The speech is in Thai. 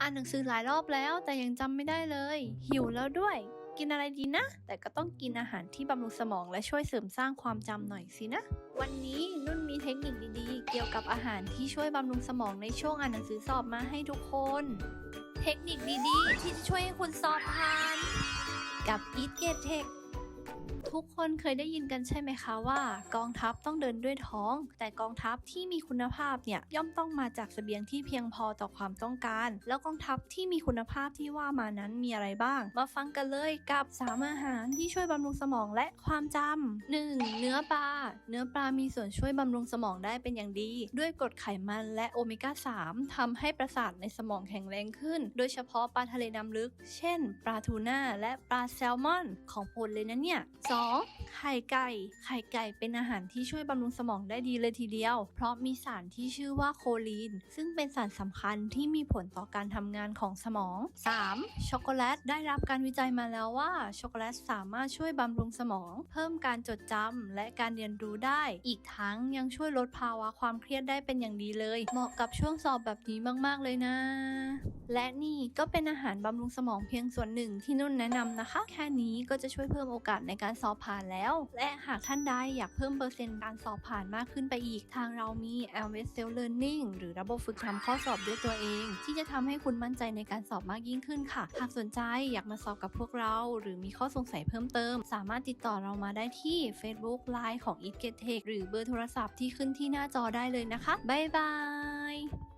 อ่านหนังสือหลายรอบแล้วแต่ยังจำไม่ได้เลย หิวแล้วด้วย กินอะไรดีนะ แต่ก็ต้องกินอาหารที่บำรุงสมองและช่วยเสริมสร้างความจำหน่อยสินะ วันนี้นุ่นมีเทคนิคดีๆ เกี่ยวกับอาหารที่ช่วยบำรุงสมองในช่วงอ่านหนังสือสอบมาให้ทุกคน เทคนิคดีๆ ที่จะช่วยให้คุณสอบผ่าน กับ Eat Get Tech ทุกคนเคยได้ยินกันใช่ไหมคะว่า กองทัพต้องเดินด้วยท้อง แต่กองทัพที่มีคุณภาพเนี่ยย่อมต้องมาจากเสบียงที่เพียงพอต่อความต้องการ แล้วกองทัพที่มีคุณภาพที่ว่ามานั้นมีอะไรบ้าง มาฟังกันเลยกับสามอาหารที่ช่วยบำรุงสมองและความจำ 1. เนื้อปลาเนื้อปลามีส่วนช่วยบำรุงสมองได้เป็นอย่างดี ด้วยกรดไขมันและโอเมก้า 3ทำให้ประสาทในสมองแข็งแรงขึ้น โดยเฉพาะปลาทะเลน้ำลึก เช่น ปลาทูน่าและปลาแซลมอน ของโปรดเลยนะเนี่ย 2. ไข่ไก่ ไข่ไก่เป็นอาหารที่ช่วยบำรุงสมองได้ดีเลยทีเดียว เพราะมีสารที่ชื่อว่าโคลีน ซึ่งเป็นสารสำคัญที่มีผลต่อการทำงานของสมอง 3. ช็อกโกแลต ได้รับการวิจัยมาแล้วว่าช็อกโกแลตสามารถช่วยบำรุงสมอง เพิ่มการจดจำและการเรียนรู้ได้ อีกทั้งยังช่วยลดภาวะความเครียดได้เป็นอย่างดีเลย เหมาะกับช่วงสอบแบบนี้มาก ๆ เลยนะ และนี่ก็เป็นอาหารบำรุงสมองเพียงส่วนหนึ่งที่นุ่นแนะนำนะคะ แค่นี้ก็จะช่วยเพิ่มโอกาสในการสอบผ่านแล้ว และหากท่านใดอยากเพิ่มเปอร์เซ็นต์การสอบผ่านมากขึ้นไปอีก ทางเรามี l v s Self Learning หรือระบบฝึกทำข้อสอบด้วยตัวเอง ที่จะทำให้คุณมั่นใจในการสอบมากยิ่งขึ้นค่ะ หากสนใจอยากมาสอบกับพวกเรา หรือมีข้อสงสัยเพิ่มเติม สามารถติดต่อเรามาได้ที่ Facebook Line ของ e a t Get Tech หรือเบอร์โทรศัพท์ที่ขึ้นที่หน้าจอได้เลยนะคะบ๊ายบาย